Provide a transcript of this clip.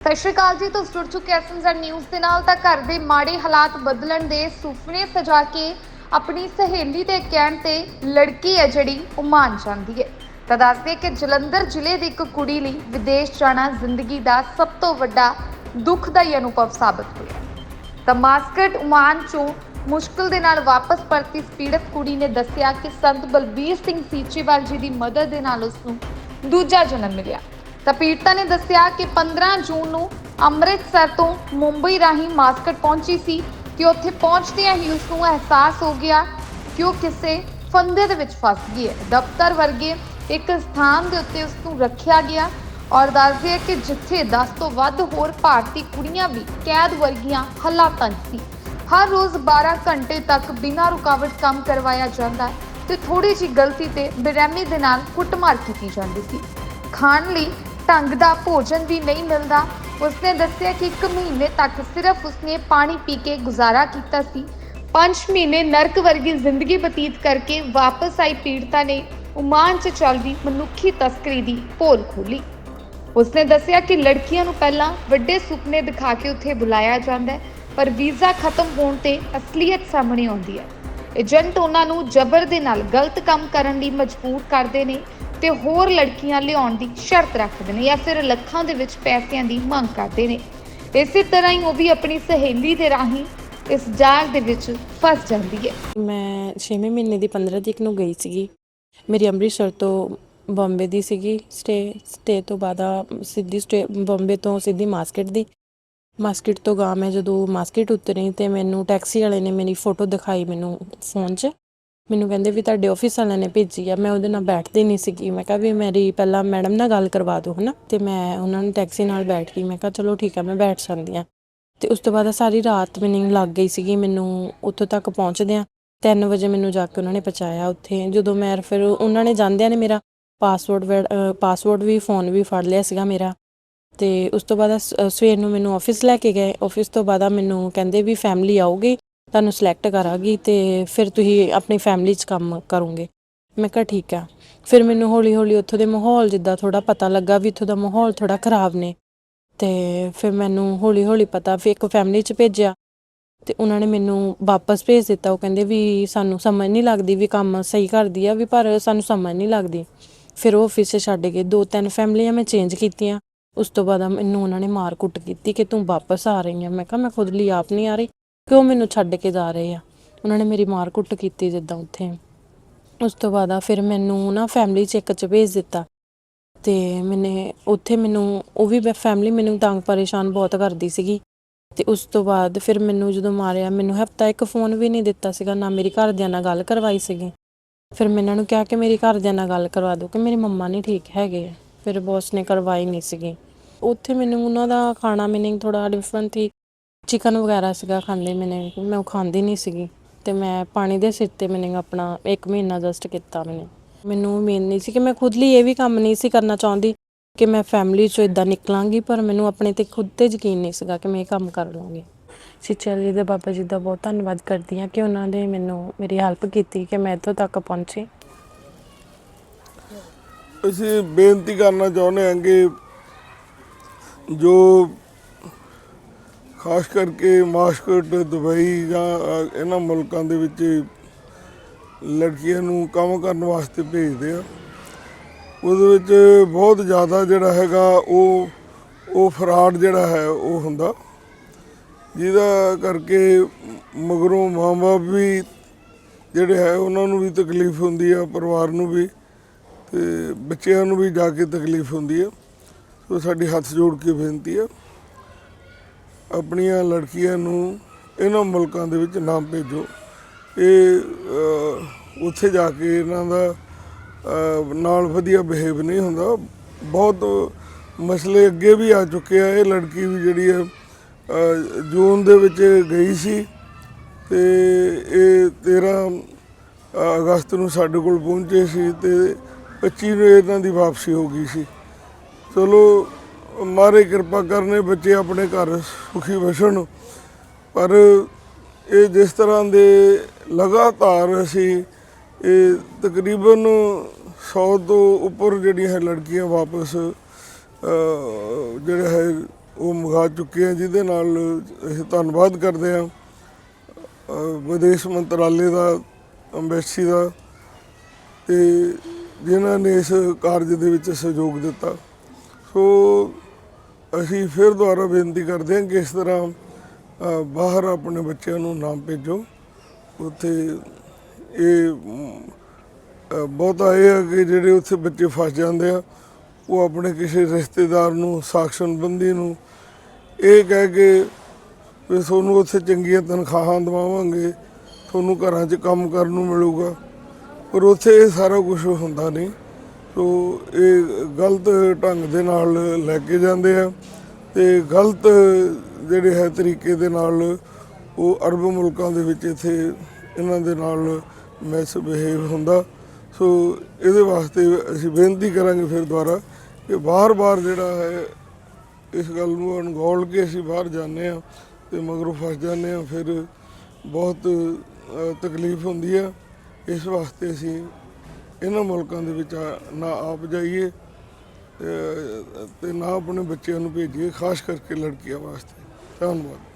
ਸਤਿ ਸ਼੍ਰੀ ਅਕਾਲ ਜੀ, ਤੁਸੀਂ ਜੁੜ ਚੁੱਕੇ ਐਸਐਮਜ਼ਡ ਨਿਊਜ਼ ਦੇ ਨਾਲ। ਤਾਂ ਘਰ ਦੇ ਮਾੜੇ ਹਾਲਾਤ ਬਦਲਣ ਦੇ ਸੁਪਨੇ ਸਜਾ ਕੇ ਆਪਣੀ ਸਹੇਲੀ ਦੇ ਕਹਿਣ ਤੇ ਲੜਕੀ ਹੈ ਜਿਹੜੀ, ਉਹ ਮਾਨ ਜਾਂਦੀ ਹੈ। ਤਾਂ ਦੱਸਦੇ ਕਿ ਜਲੰਧਰ ਜ਼ਿਲ੍ਹੇ ਦੀ ਇੱਕ ਕੁੜੀ ਲਈ ਵਿਦੇਸ਼ ਜਾਣਾ ਜ਼ਿੰਦਗੀ ਦਾ ਸਭ ਤੋਂ ਵੱਡਾ ਦੁਖਦਾਈ ਅਨੁਭਵ ਸਾਬਤ ਹੋਇਆ। ਤਾਂ ਮਾਸਕਟ ਉਮਾਨ ਚੋਂ ਮੁਸ਼ਕਲ ਦੇ ਨਾਲ ਵਾਪਸ ਪਰਤੀ ਪੀੜਤ ਕੁੜੀ ਨੇ ਦੱਸਿਆ ਕਿ ਸੰਤ ਬਲਬੀਰ ਸਿੰਘ ਸੀਚੇਵਾਲ ਜੀ ਦੀ ਮਦਦ ਦੇ ਨਾਲ ਉਸ ਨੂੰ ਦੂਜਾ ਜਨਮ ਮਿਲਿਆ। ਤਾਂ ਪੀੜਤਾ ਨੇ ਦੱਸਿਆ ਕਿ 15 ਜੂਨ ਨੂੰ ਅੰਮ੍ਰਿਤਸਰ ਤੋਂ ਮੁੰਬਈ ਰਾਹੀਂ ਮਾਸਕਟ ਪਹੁੰਚੀ ਸੀ ਕਿ ਉੱਥੇ ਪਹੁੰਚਦਿਆਂ ਹੀ ਉਸ ਨੂੰ ਅਹਿਸਾਸ ਹੋ ਗਿਆ ਕਿ ਉਹ ਕਿਸੇ ਫੰਦੇ ਦੇ ਵਿੱਚ ਫਸ ਗਈ ਹੈ। ਦਫ਼ਤਰ ਵਰਗੇ ਇੱਕ ਸਥਾਨ ਦੇ ਉੱਤੇ ਉਸ ਨੂੰ ਰੱਖਿਆ ਗਿਆ ਔਰ ਦੱਸਦੇ ਹੈ ਕਿ ਜਿੱਥੇ 10 ਤੋਂ ਵੱਧ ਹੋਰ ਭਾਰਤੀ ਕੁੜੀਆਂ ਵੀ ਕੈਦ ਵਰਗੀਆਂ ਹਾਲਾਤਾਂ 'ਚ ਸੀ। ਹਰ ਰੋਜ਼ 12 ਘੰਟੇ ਤੱਕ ਬਿਨਾਂ ਰੁਕਾਵਟ ਕੰਮ ਕਰਵਾਇਆ ਜਾਂਦਾ ਹੈ ਤੇ ਥੋੜੀ ਜਿਹੀ ਗਲਤੀ ਤੇ ਬੇਰਹਿਮੀ ਦੇ ਨਾਲ ਕੁੱਟਮਾਰ ਕੀਤੀ ਜਾਂਦੀ ਸੀ। ਖਾਣ ਲਈ ਢੰਗ ਦਾ ਭੋਜਨ ਵੀ ਨਹੀਂ ਮਿਲਦਾ। ਉਸਨੇ ਦੱਸਿਆ ਕਿ ਇੱਕ ਮਹੀਨੇ ਤੱਕ ਸਿਰਫ ਉਸਨੇ ਪਾਣੀ ਪੀ ਕੇ ਗੁਜ਼ਾਰਾ ਕੀਤਾ ਸੀ। 5 ਮਹੀਨੇ ਨਰਕ ਵਰਗੀ ਜ਼ਿੰਦਗੀ ਬਤੀਤ ਕਰਕੇ ਵਾਪਸ ਆਈ ਪੀੜਤਾ ਨੇ ਉਮਾਨ 'ਚ ਚੱਲਦੀ ਮਨੁੱਖੀ ਤਸਕਰੀ ਦੀ ਪੋਲ ਖੋਲੀ ਉਸਨੇ ਦੱਸਿਆ ਕਿ ਲੜਕੀਆਂ ਨੂੰ ਪਹਿਲਾਂ ਵੱਡੇ ਸੁਪਨੇ ਦਿਖਾ ਕੇ ਉੱਥੇ ਬੁਲਾਇਆ ਜਾਂਦਾ ਹੈ, ਪਰ ਵੀਜ਼ਾ ਖਤਮ ਹੋਣ ਤੇ ਅਸਲੀਅਤ ਸਾਹਮਣੇ ਆਉਂਦੀ ਹੈ। ਏਜੰਟ ਉਹਨਾਂ ਨੂੰ ਜ਼ਬਰ ਦੇ ਨਾਲ ਗਲਤ ਕੰਮ ਕਰਨ ਲਈ ਮਜਬੂਰ ਕਰਦੇ ਨੇ। ਤੇ ਹੋਰ ਲੜਕੀਆਂ ਲਿਆਉਣ ਦੀ ਸ਼ਰਤ ਰੱਖਦੇ ਨੇ ਜਾਂ ਫਿਰ ਲੱਖਾਂ ਦੇ ਵਿੱਚ ਪੈਸਿਆਂ ਦੀ ਮੰਗ ਕਰਦੇ ਨੇ। ਇਸੇ ਤਰ੍ਹਾਂ ਹੀ ਉਹ ਵੀ ਆਪਣੀ ਸਹੇਲੀ ਦੇ ਰਾਹੀਂ ਇਸ ਜਾਲ ਦੇ ਵਿੱਚ ਫਸ ਜਾਂਦੀ ਹੈ। ਮੈਂ 6ਵੇਂ ਮਹੀਨੇ ਦੀ 15 ਤਰੀਕ ਨੂੰ ਗਈ ਸੀਗੀ। ਮੇਰੀ ਅੰਮ੍ਰਿਤਸਰ ਤੋਂ ਬੰਬੇ ਦੀ ਸੀਗੀ। ਸਟੇ ਸਟੇ ਤੋਂ ਬਾਅਦ ਸਿੱਧੀ ਸਟੇ, ਬੰਬੇ ਤੋਂ ਸਿੱਧੀ ਮਾਸਕਟ ਦੀ। ਮਾਸਕਟ ਤੋਂ ਗਾਂ ਮੈਂ ਜਦੋਂ ਮਾਸਕਟ ਉਤਰੀ ਤੇ ਮੈਨੂੰ ਟੈਕਸੀ ਵਾਲੇ ਨੇ ਮੇਰੀ ਫੋਟੋ ਦਿਖਾਈ ਮੈਨੂੰ ਫੋਨ 'ਚ। ਮੈਨੂੰ ਕਹਿੰਦੇ ਵੀ ਤੁਹਾਡੇ ਆਫਿਸ ਵਾਲਿਆਂ ਨੇ ਭੇਜੀ ਆ, ਮੈਂ ਉਹਦੇ ਨਾਲ ਬੈਠਦੀ ਨਹੀਂ ਸੀਗੀ। ਮੈਂ ਕਿਹਾ ਵੀ ਮੇਰੀ ਪਹਿਲਾਂ ਮੈਡਮ ਨਾਲ ਗੱਲ ਕਰਵਾ ਦਿਓ, ਹਨਾ? ਤੇ ਮੈਂ ਉਹਨਾਂ ਨੂੰ ਟੈਕਸੀ ਨਾਲ ਬੈਠ ਗਈ। ਮੈਂ ਕਿਹਾ ਚਲੋ ਠੀਕ ਆ, ਮੈਂ ਬੈਠ ਜਾਂਦੀ ਆ। ਤੇ ਉਸ ਤੋਂ ਬਾਅਦ ਸਾਰੀ ਰਾਤ ਮੈਨੂੰ ਲੱਗ ਗਈ ਸੀਗੀ, ਮੈਨੂੰ ਉੱਥੋਂ ਤੱਕ ਪਹੁੰਚਦਿਆਂ 3 ਵਜੇ ਮੈਨੂੰ ਜਾ ਕੇ ਉਹਨਾਂ ਨੇ ਪਹੁੰਚਾਇਆ ਉੱਥੇ। ਜਦੋਂ ਮੈਂ ਫਿਰ ਉਹਨਾਂ ਨੇ ਜਾਂਦਿਆਂ ਨੇ ਮੇਰਾ ਪਾਸਵਰਡ ਪਾਸਵਰਡ ਵੀ ਫੋਨ ਵੀ ਫੜ ਲਿਆ ਸੀਗਾ ਮੇਰਾ। ਤੇ ਉਸ ਤੋਂ ਬਾਅਦ ਸਵੇਰ ਨੂੰ ਮੈਨੂੰ ਆਫਿਸ ਲੈ ਕੇ ਗਏ। ਆਫਿਸ ਤੋਂ ਬਾਅਦ ਆ ਮੈਨੂੰ ਕਹਿੰਦੇ ਵੀ ਫੈਮਿਲੀ ਆਊਗੀ। ਤੁਹਾਨੂੰ ਸਿਲੈਕਟ ਕਰਾਂਗੀ ਤੇ ਫਿਰ ਤੁਸੀਂ ਆਪਣੀ ਫੈਮਿਲੀ 'ਚ ਕੰਮ ਕਰੋਗੇ। ਮੈਂ ਕਿਹਾ ਠੀਕ ਆ। ਫਿਰ ਮੈਨੂੰ ਹੌਲੀ ਹੌਲੀ ਉੱਥੋਂ ਦੇ ਮਾਹੌਲ ਜਿੱਦਾਂ ਥੋੜਾ ਪਤਾ ਲੱਗਾ ਵੀ ਇੱਥੋਂ ਦਾ ਮਾਹੌਲ ਥੋੜਾ ਖਰਾਬ ਨੇ। ਤੇ ਫਿਰ ਮੈਨੂੰ ਹੌਲੀ ਹੌਲੀ ਪਤਾ ਫਿਰ ਇੱਕ ਫੈਮਿਲੀ 'ਚ ਭੇਜਿਆ ਤੇ ਉਹਨਾਂ ਨੇ ਮੈਨੂੰ ਵਾਪਸ ਭੇਜ ਦਿੱਤਾ। ਉਹ ਕਹਿੰਦੇ ਵੀ ਸਾਨੂੰ ਸਮਝ ਨਹੀਂ ਲੱਗਦੀ ਵੀ ਕੰਮ ਸਹੀ ਕਰਦੀ ਆ ਵੀ ਪਰ ਸਾਨੂੰ ਸਮਝ ਨਹੀਂ ਲੱਗਦੀ। ਫਿਰ ਉਹ ਆਫਿਸ 'ਚ ਛੱਡ ਕੇ ਦੋ ਤਿੰਨ ਫੈਮਲੀਆਂ ਮੈਂ ਚੇਂਜ ਕੀਤੀਆਂ। ਉਸ ਤੋਂ ਬਾਅਦ ਮੈਨੂੰ ਉਹਨਾਂ ਨੇ ਮਾਰ ਕੁੱਟ ਕੀਤੀ ਕਿ ਤੂੰ ਵਾਪਸ ਆ ਰਹੀ ਆ। ਮੈਂ ਕਿਹਾ, ਮੈਂ ਖੁਦ ਲਈ ਆਪ ਨਹੀਂ ਆ ਰਹੀ। ਕਿਉਂ ਮੈਨੂੰ ਛੱਡ ਕੇ ਜਾ ਰਹੇ ਆ? ਉਹਨਾਂ ਨੇ ਮੇਰੀ ਮਾਰ ਕੁੱਟ ਕੀਤੀ ਜਿੱਦਾਂ ਉੱਥੇ। ਉਸ ਤੋਂ ਬਾਅਦ ਆ ਫਿਰ ਮੈਨੂੰ ਨਾ ਫੈਮਿਲੀ ਚੈੱਕ ਚ ਭੇਜ ਦਿੱਤਾ। ਤੇ ਮੈਨੇ ਉੱਥੇ ਮੈਨੂੰ, ਉਹ ਵੀ ਫੈਮਿਲੀ ਮੈਨੂੰ ਤੰਗ ਪਰੇਸ਼ਾਨ ਬਹੁਤ ਕਰਦੀ ਸੀਗੀ। ਤੇ ਉਸ ਤੋਂ ਬਾਅਦ ਫਿਰ ਮੈਨੂੰ ਜਦੋਂ ਮਾਰਿਆ, ਮੈਨੂੰ ਹਫਤਾ ਇੱਕ ਫੋਨ ਵੀ ਨਹੀਂ ਦਿੱਤਾ ਸੀਗਾ, ਨਾ ਮੇਰੀ ਘਰਦਿਆਂ ਨਾਲ ਗੱਲ ਕਰਵਾਈ ਸੀਗੀ। ਫਿਰ ਮੈਂ ਇਹਨਾਂ ਨੂੰ ਕਿਹਾ ਕਿ ਮੇਰੀ ਘਰਦਿਆਂ ਨਾਲ ਗੱਲ ਕਰਵਾ ਦਿਓ, ਕਿ ਮੇਰੀ ਮੰਮਾ ਨਹੀਂ ਠੀਕ ਹੈਗੇ ਫਿਰ ਬੌਸ ਨੇ ਕਰਵਾਈ ਨਹੀਂ ਸੀਗੀ। ਉੱਥੇ ਮੈਨੂੰ ਉਹਨਾਂ ਦਾ ਖਾਣਾ ਮੈਨੂੰ ਥੋੜਾ ਡਿਫਰੈਂਟ ਸੀ। ਚਿਕਨ ਵਗੈਰਾ ਸੀਗਾ ਖਾਂਦੇ ਮੈਨੇ, ਮੈਂ ਉਹ ਖਾਂਦੀ ਨਹੀਂ ਸੀਗੀ ਤੇ ਮੈਂ ਪਾਣੀ ਦੇ ਸਿਰ ਤੇ ਮੈਨੇ ਆਪਣਾ 1 ਮਹੀਨਾ ਜਸਟ ਕੀਤਾ ਮੈਨੇ। ਮੈਨੂੰ ਉਮੀਦ ਨਹੀਂ ਸੀ ਕਿ ਮੈਂ ਖੁਦ ਲਈ ਇਹ ਵੀ ਕੰਮ ਨਹੀਂ ਸੀ ਕਰਨਾ ਚਾਹੁੰਦੀ ਕਿ ਮੈਂ ਫੈਮਿਲੀ ਚੋਂ ਇਦਾਂ ਨਿਕਲਾਂਗੀ, ਪਰ ਮੈਨੂੰ ਆਪਣੇ ਤੇ ਖੁਦ ਤੇ ਯਕੀਨ ਨਹੀਂ ਸੀਗਾ ਕਿ ਮੈਂ ਇਹ ਕੰਮ ਕਰ ਲਵਾਂਗੀ। ਸਿੱਚਲ ਜੀ ਦੇ ਬਾਬਾ ਜੀ ਦਾ ਬਹੁਤ ਧੰਨਵਾਦ ਕਰਦੀ ਹਾਂ ਕਿ ਉਹਨਾਂ ਨੇ ਮੈਨੂੰ ਮੇਰੀ ਹੈਲਪ ਕੀਤੀ ਕਿ ਮੈਂ ਇੱਥੋਂ ਤੱਕ ਪਹੁੰਚੀ। ਅਸੀਂ ਬੇਨਤੀ ਕਰਨਾ ਚਾਹੁੰਦੇ ਹਾਂ ਕਿ ਜੋ ਖਾਸ ਕਰਕੇ ਮਾਸਕਟ, ਦੁਬਈ ਜਾਂ ਇਹਨਾਂ ਮੁਲਕਾਂ ਦੇ ਵਿੱਚ ਲੜਕੀਆਂ ਨੂੰ ਕੰਮ ਕਰਨ ਵਾਸਤੇ ਭੇਜਦੇ ਆ। ਉਹਦੇ ਵਿੱਚ ਬਹੁਤ ਜ਼ਿਆਦਾ ਜਿਹੜਾ ਹੈਗਾ ਉਹ ਉਹ ਫਰਾਡ ਜਿਹੜਾ ਹੈ, ਉਹ ਹੁੰਦਾ। ਜਿਹਦਾ ਕਰਕੇ ਮਗਰੋਂ ਮਾਂ-ਬਾਪ ਵੀ ਜਿਹੜੇ ਹੈ, ਉਹਨਾਂ ਨੂੰ ਵੀ ਤਕਲੀਫ ਹੁੰਦੀ ਆ, ਪਰਿਵਾਰ ਨੂੰ ਵੀ ਤੇ ਬੱਚਿਆਂ ਨੂੰ ਵੀ ਜਾ ਕੇ ਤਕਲੀਫ ਹੁੰਦੀ ਹੈ ਸੋ ਸਾਡੀ ਹੱਥ ਜੋੜ ਕੇ ਬੇਨਤੀ ਆ। ਆਪਣੀਆਂ ਲੜਕੀਆਂ ਨੂੰ ਇਹਨਾਂ ਮੁਲਕਾਂ ਦੇ ਵਿੱਚ ਨਾ ਭੇਜੋ। ਇਹ ਉੱਥੇ ਜਾ ਕੇ ਇਹਨਾਂ ਦਾ ਨਾਲ ਵਧੀਆ ਬਿਹੇਵ ਨਹੀਂ ਹੁੰਦਾ। ਬਹੁਤ ਮਸਲੇ ਅੱਗੇ ਵੀ ਆ ਚੁੱਕੇ ਆ। ਇਹ ਲੜਕੀ ਵੀ ਜਿਹੜੀ ਹੈ ਜੂਨ ਦੇ ਵਿੱਚ ਗਈ ਸੀ ਤੇ ਇਹ 13 ਅਗਸਤ ਨੂੰ ਸਾਡੇ ਕੋਲ ਪਹੁੰਚੇ ਸੀ ਤੇ 25 ਨੂੰ ਇਹਨਾਂ ਦੀ ਵਾਪਸੀ ਹੋ ਗਈ ਸੀ। ਚਲੋ ਮਾਰੇ ਕਿਰਪਾ ਕਰਨੇ ਬੱਚੇ ਆਪਣੇ ਘਰ ਸੁਖੀ ਵਸਣ ਪਰ ਇਹ ਜਿਸ ਤਰ੍ਹਾਂ ਦੇ ਲਗਾਤਾਰ ਅਸੀਂ ਇਹ ਤਕਰੀਬਨ 100 ਤੋਂ ਉੱਪਰ ਜਿਹੜੀਆਂ ਹੈ ਲੜਕੀਆਂ ਵਾਪਸ ਜਿਹੜਾ ਹੈ, ਉਹ ਮੰਗਾ ਚੁੱਕੇ ਆ, ਜਿਹਦੇ ਨਾਲ ਅਸੀਂ ਧੰਨਵਾਦ ਕਰਦੇ ਹਾਂ ਵਿਦੇਸ਼ ਮੰਤਰਾਲੇ ਦਾ ਅੰਬੈਸੀ ਦਾ, ਤੇ ਜਿਨ੍ਹਾਂ ਨੇ ਇਸ ਕਾਰਜ ਦੇ ਵਿੱਚ ਸਹਿਯੋਗ ਦਿੱਤਾ। ਸੋ ਅਸੀਂ ਫਿਰ ਦੁਬਾਰਾ ਬੇਨਤੀ ਕਰਦੇ ਹਾਂ ਕਿ ਇਸ ਤਰ੍ਹਾਂ ਬਾਹਰ ਆਪਣੇ ਬੱਚਿਆਂ ਨੂੰ ਨਾ ਭੇਜੋ। ਉੱਥੇ ਇਹ ਬਹੁਤਾ ਇਹ ਹੈ ਕਿ ਜਿਹੜੇ ਉੱਥੇ ਬੱਚੇ ਫਸ ਜਾਂਦੇ ਆ, ਉਹ ਆਪਣੇ ਕਿਸੇ ਰਿਸ਼ਤੇਦਾਰ ਨੂੰ ਸਾਖਸ਼ਨਬੰਦੀ ਨੂੰ ਇਹ ਕਹਿ ਕੇ ਵੀ ਤੁਹਾਨੂੰ ਉੱਥੇ ਚੰਗੀਆਂ ਤਨਖਾਹਾਂ ਦਿਵਾਵਾਂਗੇ, ਤੁਹਾਨੂੰ ਘਰਾਂ 'ਚ ਕੰਮ ਕਰਨ ਨੂੰ ਮਿਲੂਗਾ। ਪਰ ਉੱਥੇ ਇਹ ਸਾਰਾ ਕੁਝ ਹੁੰਦਾ ਨਹੀਂ। ਸੋ ਇਹ ਗਲਤ ਢੰਗ ਦੇ ਨਾਲ ਲੈ ਕੇ ਜਾਂਦੇ ਆ ਤੇ ਗਲਤ ਜਿਹੜੇ ਹੈ ਤਰੀਕੇ ਦੇ ਨਾਲ ਉਹ ਅਰਬ ਮੁਲਕਾਂ ਦੇ ਵਿੱਚ ਇੱਥੇ ਇਹਨਾਂ ਦੇ ਨਾਲ ਮਿਸ ਬਿਹੇਵ ਹੁੰਦਾ। ਸੋ ਇਹਦੇ ਵਾਸਤੇ ਅਸੀਂ ਬੇਨਤੀ ਕਰਾਂਗੇ ਫਿਰ ਦੁਬਾਰਾ ਕਿ ਬਾਰ-ਬਾਰ ਜਿਹੜਾ ਹੈ ਇਸ ਗੱਲ ਨੂੰ ਅਣਗੌਲ ਕੇ ਅਸੀਂ ਬਾਹਰ ਜਾਂਦੇ ਆ ਤੇ ਮਗਰੋਂ ਫਸ ਜਾਂਦੇ ਆ ਫਿਰ ਬਹੁਤ ਤਕਲੀਫ ਹੁੰਦੀ ਆ। ਇਸ ਵਾਸਤੇ ਅਸੀਂ ਇਹਨਾਂ ਮੁਲਕਾਂ ਦੇ ਵਿੱਚ ਨਾ ਆਪ ਜਾਈਏ ਅ, ਤੇ ਨਾ ਆਪਣੇ ਬੱਚਿਆਂ ਨੂੰ ਭੇਜੀਏ ਖਾਸ ਕਰਕੇ ਲੜਕੀਆਂ ਵਾਸਤੇ। ਧੰਨਵਾਦ।